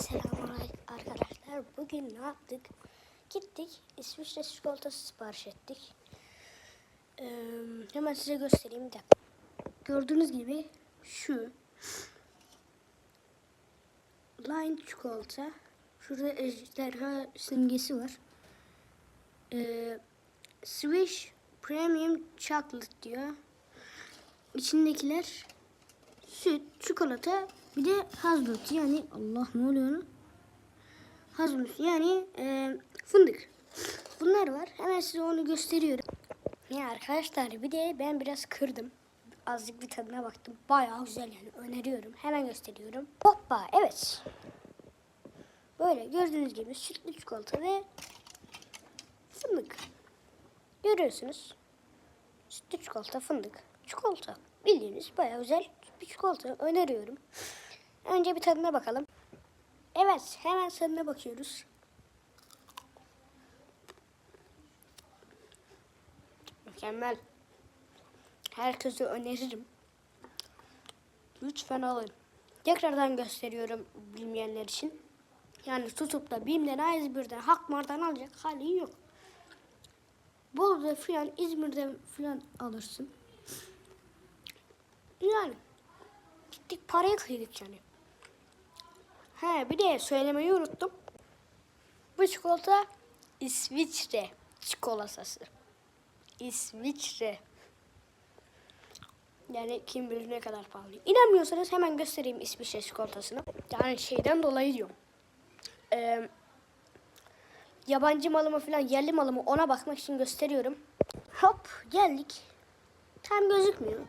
Selamünaleyküm arkadaşlar. Bugün ne yaptık? Gittik İsviçre çikolatası sipariş ettik. Ee, hemen size göstereyim de. Gördüğünüz gibi şu Line çikolata. Şurada ejderha simgesi var. Ee, Swiss Premium Chocolate diyor. İçindekiler süt, çikolata, bir de hazelnut yani Allah ne oluyor lan? Hazelnut yani e, fındık. Bunlar var. Hemen size onu gösteriyorum. Ya arkadaşlar bir de ben biraz kırdım. Azıcık bir tadına baktım. Bayağı güzel yani öneriyorum. Hemen gösteriyorum. Hoppa evet. Böyle gördüğünüz gibi sütlü çikolata ve fındık. Görüyorsunuz. Sütlü çikolata, fındık, çikolata. Bildiğiniz bayağı güzel bir çikolata öneriyorum. Önce bir tadına bakalım. Evet, hemen tadına bakıyoruz. Mükemmel. Herkese öneririm. Lütfen alın. Tekrardan gösteriyorum bilmeyenler için. Yani tutup da BİM'den, A101'den, Hakmar'dan alacak hali yok. Bolu'da filan, İzmir'de filan alırsın. Yani gittik parayı kıydık yani. He bir de söylemeyi unuttum. Bu çikolata İsviçre çikolatası. İsviçre. Yani kim bilir ne kadar pahalı. İnanmıyorsanız hemen göstereyim İsviçre çikolatasını. Yani şeyden dolayı diyorum. Ee, yabancı malı mı falan yerli malı mı ona bakmak için gösteriyorum. Hop geldik. Tam gözükmüyor.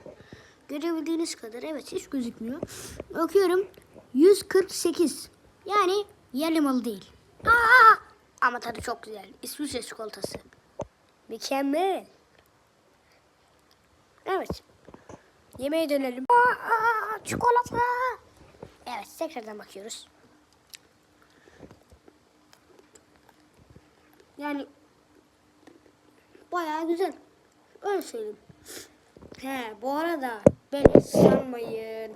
Görebildiğiniz kadar evet hiç gözükmüyor. Bakıyorum 148. Yani yerli malı değil. Aa! Ama tadı çok güzel. İsviçre çikolatası. Mükemmel. Evet. Yemeğe dönelim. Aa, çikolata. Evet tekrardan bakıyoruz. Yani bayağı güzel. Öyle söyleyeyim. He bu arada beni sanmayın.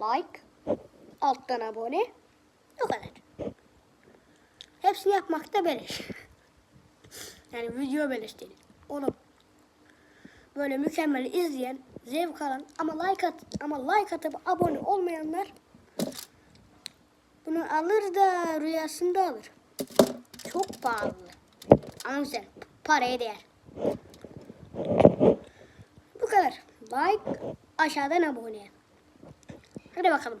Like, alttan abone. O kadar. Hepsini yapmak da beleş. Yani video beleş değil. Onu böyle mükemmel izleyen, zevk alan ama like at ama like atıp abone olmayanlar bunu alır da rüyasında alır. Çok pahalı. Ama güzel. Paraya değer. Bu kadar. Like, aşağıdan abone. Hadi bakalım.